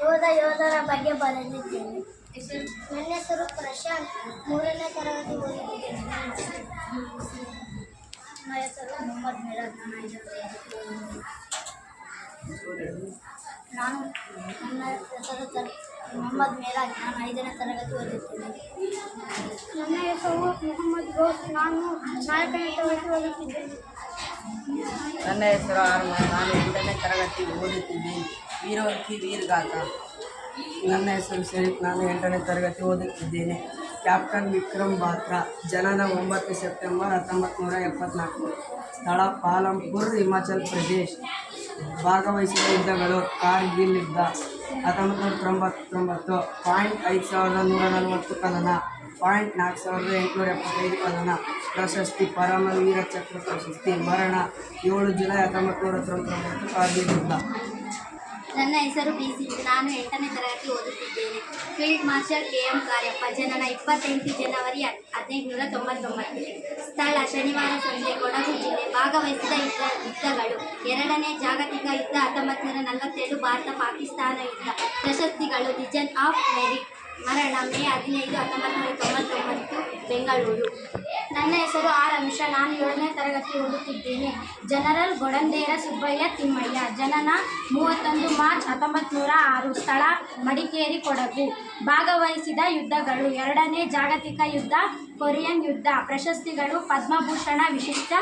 ಯೋಧ ಯೋಧರ ಬಗ್ಗೆ ಬರೆದಿದ್ದೇನೆ. ನನ್ನ ಹೆಸರು ಪ್ರಶಾಂತ್. ಮೂರನೇ ತರಗತಿ ಓದುತ್ತಿದ್ದೇನೆ ನನ್ನ ಹೆಸರು ಮೊಹಮ್ಮದ್ ಮಿರಾಜ್ ನಾನು ನಾನು ನನ್ನ ಹೆಸರು ತರ ಮೊಹಮ್ಮದ್ ಮಿರಾಜ್ ನಾನು ಐದನೇ ತರಗತಿ ಓದುತ್ತೇನೆ ನನ್ನ ಹೆಸರು ಮೊಹಮ್ಮದ್ ಗೋಸ್ ನಾನು ನಾಲ್ಕನೇ ತರಗತಿ ಓದುತ್ತಿದ್ದೇನೆ ನನ್ನ ಹೆಸರು ಆರ್ಮ ನಾನು ಎಂಟನೇ ತರಗತಿ ಓದುತ್ತಿದ್ದೇನೆ ವೀರವಂತಿ ವೀರ್ಗಾತ. ನನ್ನ ಹೆಸರು ಶರೀಫ್. ನಾನು ಎಂಟನೇ ತರಗತಿ ಓದುತ್ತಿದ್ದೇನೆ. ಕ್ಯಾಪ್ಟನ್ ವಿಕ್ರಮ್ ಬಾತ್ರಾ. ಜನನ ಒಂಬತ್ತು ಸೆಪ್ಟೆಂಬರ್ ಹತ್ತೊಂಬತ್ತು ನೂರ ಎಪ್ಪತ್ನಾಲ್ಕು. ಸ್ಥಳ ಪಾಲಂಪುರ್, ಹಿಮಾಚಲ್ ಪ್ರದೇಶ್. ಭಾಗವಹಿಸಿದ ಯುದ್ಧಗಳು ಕಾರ್ಗಿಲ್ ಯುದ್ಧ. ಹತ್ತೊಂಬತ್ತು ನೂರ ತೊಂಬತ್ತೊಂಬತ್ತು. ಪಾಯಿಂಟ್ ಐದು ಸಾವಿರದ ನೂರ ನಲವತ್ತು ಕದನ. ಪಾಯಿಂಟ್ ನಾಲ್ಕು ಸಾವಿರದ ಎಂಟುನೂರ ಎಪ್ಪತ್ತೈದು ಕದನ. ಪ್ರಶಸ್ತಿ ಪರಮವೀರ ಚಕ್ರ ಪ್ರಶಸ್ತಿ, ಮರಣ, ಏಳು ಜುಲೈ ಹತ್ತೊಂಬತ್ತು ನೂರ ತೊಂಬತ್ತೊಂಬತ್ತು ಕಾರ್ಗಿಲ್ ನನ್ನ ಹೆಸರು ಬಿ ಸಿ ನಾನು ಎಂಟನೇ ತರಗತಿ ಓದುತ್ತಿದ್ದೇನೆ. Field marshal K M Kariappa, ಜನನ ಇಪ್ಪತ್ತೆಂಟು ಜನವರಿ ಹದಿನೆಂಟುನೂರ ತೊಂಬತ್ತೊಂಬತ್ತು. ಸ್ಥಳ, ಶನಿವಾರ ಸಂಜೆ ಕೊಡಗು ಜಿಲ್ಲೆ, ಭಾಗವಹಿಸಿದ ಯುದ್ಧ ಯುದ್ಧಗಳು ಎರಡನೇ ಜಾಗತಿಕ ಯುದ್ಧ ಹತ್ತೊಂಬತ್ತು ನೂರ ನಲವತ್ತೇಳು ಭಾರತ, ಪಾಕಿಸ್ತಾನ ಯುದ್ಧ. ಪ್ರಶಸ್ತಿಗಳು ರಿಜನ್ ಆಫ್ ಮೆರಿಟ್, ಮರಣ, ಮೇ ಹದಿನೈದು ಹತ್ತೊಂಬತ್ತು ನೂರ ತೊಂಬತ್ತೊಂಬತ್ತು, ಬೆಂಗಳೂರು. ನನ್ನ ಹೆಸರು ಆರ್ ಅಮಿಷ. ನಾನು ಏಳನೇ ತರಗತಿ ಓದುತ್ತಿದ್ದೇನೆ. ಜನರಲ್ ಗೊಡಂದೇರ ಸುಬ್ಬಯ್ಯ ತಿಮ್ಮಯ್ಯ. ಜನನ ಮೂವತ್ತೊಂದು ಮಾರ್ಚ್ ಹತ್ತೊಂಬತ್ತು ನೂರ ಆರು. ಸ್ಥಳ ಮಡಿಕೇರಿ ಕೊಡಗು. ಭಾಗವಹಿಸಿದ ಯುದ್ಧಗಳು. ಎರಡನೇ ಜಾಗತಿಕ ಯುದ್ಧ, ಕೊರಿಯನ್ ಯುದ್ಧ. ಪ್ರಶಸ್ತಿಗಳು, ಪದ್ಮಭೂಷಣ, ವಿಶಿಷ್ಟ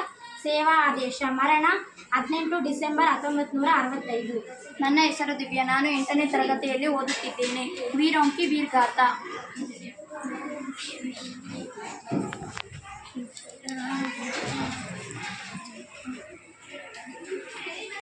ಸೇವಾ ಆದೇಶ. ಮರಣ ಹದಿನೆಂಟು ಡಿಸೆಂಬರ್ ಹತ್ತೊಂಬತ್ತು ನೂರ ಅರವತ್ತೈದು. ನನ್ನ ಹೆಸರು ದಿವ್ಯಾ. ನಾನು ಎಂಟನೇ ತರಗತಿಯಲ್ಲಿ ಓದುತ್ತಿದ್ದೇನೆ. ವೀರೋಂಕಿ ವೀರ್ಗಾತ.